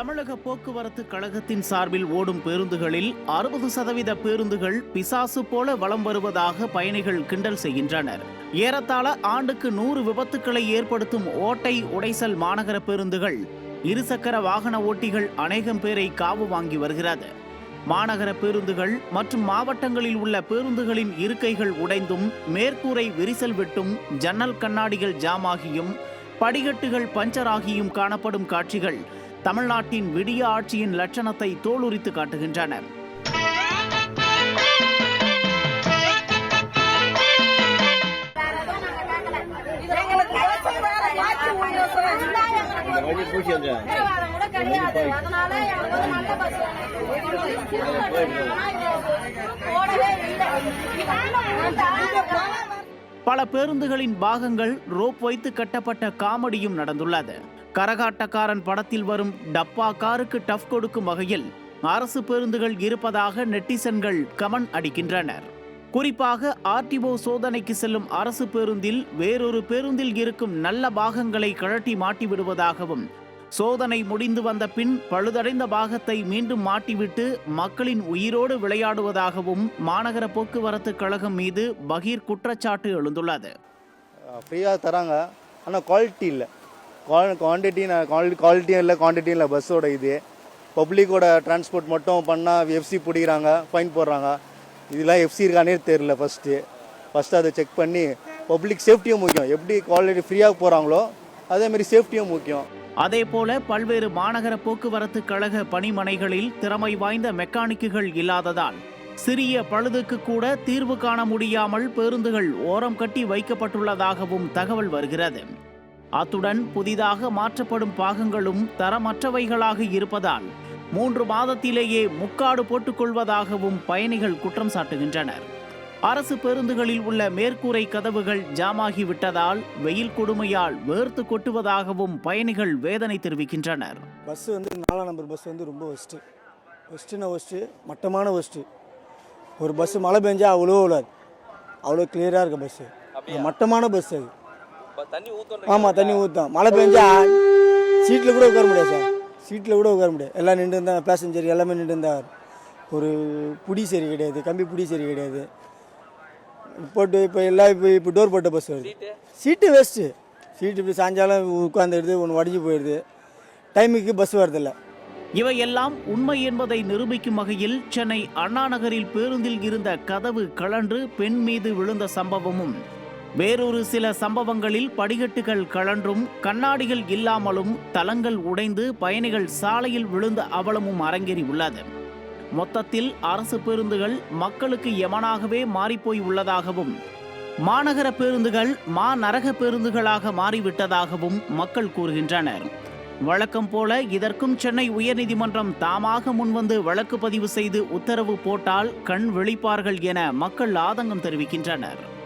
தமிழக போக்குவரத்து கழகத்தின் சார்பில் ஓடும் பேருந்துகளில் அறுபது சதவீத பேருந்துகள் பிசாசு போல வலம் வருவதாக பயணிகள் கிண்டல் செய்கின்றனர். ஏறத்தாழ ஆண்டுக்கு நூறு விபத்துக்களை ஏற்படுத்தும் ஓட்டை உடைசல் மாநகர பேருந்துகள் இருசக்கர வாகன ஓட்டிகள் அநேகம் பேரை காவு வாங்கி வருகிறது. மாநகர பேருந்துகள் மற்றும் மாவட்டங்களில் உள்ள பேருந்துகளின் இருக்கைகள் உடைந்தும் மேற்கூரை விரிசல் விட்டும் ஜன்னல் கண்ணாடிகள் ஜாமாகியும் படிகட்டுகள் பஞ்சராகியும் காணப்படும் காட்சிகள் தமிழ்நாட்டின் விடிய ஆட்சியின் லட்சணத்தை தோலுரித்து காட்டுகின்றன. பல பேருந்துகளின் பாகங்கள் ரோப் வைத்து கட்டப்பட்ட காமெடியும் நடந்துள்ளது. கரகாட்டக்காரன் படத்தில் வரும் டப்பா காருக்கு டஃப் கொடுக்கும் வகையில் அரசு பேருந்துகள் இருப்பதாக நெட்டிசன்கள் கமெண்ட் அடிக்கின்றனர். குறிப்பாக ஆர்டிஓ சோதனைக்கு செல்லும் அரசு பேருந்தில் வேறொரு பேருந்தில் இருக்கும் நல்ல பாகங்களை கழட்டி மாட்டி விடுவதாகவும் சோதனை முடிந்து வந்த பின் பழுதடைந்த பாகத்தை மீண்டும் மாட்டிவிட்டு மக்களின் உயிரோடு விளையாடுவதாகவும் மாநகர போக்குவரத்து கழகம் மீது பகீர் குற்றச்சாட்டு எழுந்துள்ளது. ஃப்ரீயாக தராங்க. ஆனால் குவாலிட்டி இல்லை. குவான்டிட்டி குவாலிட்டி குவாலிட்டியும் இல்லை குவான்டிட்டியும் இல்லை பஸ்ஸோட இது. பப்ளிக்கோட டிரான்ஸ்போர்ட் மட்டும் பண்ணால் எஃப்சி பிடிக்கிறாங்க ஃபைன் போடுறாங்க. இதெல்லாம் எஃப்சி இருக்கானே தெரில ஃபஸ்ட்டு ஃபஸ்ட்டு அதை செக் பண்ணி பப்ளிக் சேஃப்டியும் முக்கியம். எப்படி குவாலிட்டி ஃப்ரீயாக போகிறாங்களோ அதேமாரி சேஃப்டியும் முக்கியம். அதே போல பல்வேறு மாநகர போக்குவரத்து கழக பணிமனைகளில் திறமை வாய்ந்த மெக்கானிக்குகள் இல்லாததால் சிறிய பழுதுக்கு கூட தீர்வு காண முடியாமல் பேருந்துகள் ஓரம் கட்டி வைக்கப்பட்டுள்ளதாகவும் தகவல் வருகிறது. அத்துடன் புதிதாக மாற்றப்படும் பாகங்களும் தரமற்றவைகளாக இருப்பதால் மூன்று மாதத்திலேயே முக்காடு போட்டுக்கொள்வதாகவும் பயணிகள் குற்றம் சாட்டுகின்றனர். அரசு பேருந்துகளில் உள்ள மேற்கூரை கதவுகள் ஜாமாகி விட்டதால் வெயில் கொடுமையால் வேர்த்து கொட்டுவதாகவும் பயணிகள் வேதனை தெரிவிக்கின்றனர். பஸ்ஸு வந்து நாலாம் நம்பர் பஸ் வந்து ரொம்ப ஒஸ்ட்டு ஒஸ்ட்டுனா ஒஸ்ட்டு மட்டமான ஒஸ்ட்டு ஒரு பஸ்ஸு மழை பெஞ்சா அவ்வளோ விழாது அவ்வளோ கிளியராக இருக்க பஸ்ஸு மட்டமான பஸ் அது. ஆமாம் தண்ணி ஊற்றும் மழை பெஞ்சா சீட்டில் கூட உட்கார முடியாது சார். சீட்டில் கூட உட்கார முடியாது. எல்லாம் நின்று இருந்தால் பேசஞ்சர் எல்லாமே நின்று இருந்தார் ஒரு புடி சரி கிடையாது கம்பி புடி சரி கிடையாது. போட்டு இப்போ எல்லாம் இப்போ இப்போ டோர் போட்ட பஸ் வருது. சீட்டு வேஸ்ட்டு சீட்டு இப்படி சாயங்காலம் உட்காந்துடுது ஒன்று வடிஞ்சு போயிடுது டைமுக்கு பஸ் வரதில்லை இவையெல்லாம் உண்மை என்பதை நிரூபிக்கும் வகையில் சென்னை அண்ணா நகரில் பேருந்தில் இருந்த கதவு கழன்று பெண் மீது விழுந்த சம்பவமும். வேறொரு சில சம்பவங்களில் படிகட்டுகள் கழன்றும் கண்ணாடிகள் இல்லாமலும் தளங்கள் உடைந்து பயணிகள் சாலையில் விழுந்த அவலமும் அரங்கேறி உள்ளது. மொத்தத்தில் அரசு பேருந்துகள் மக்களுக்கு எமனாகவே மாறிப்போய் உள்ளதாகவும் மாநகர பேருந்துகள் மா நரக பேருந்துகளாக மாறிவிட்டதாகவும் மக்கள் கூறுகின்றனர். வழக்கம் போல இதற்கும் சென்னை உயர்நீதிமன்றம் தாமாக முன்வந்து வழக்கு பதிவு செய்து உத்தரவு போட்டால் கண் விழிப்பார்கள் என மக்கள் ஆதங்கம் தெரிவிக்கின்றனர்.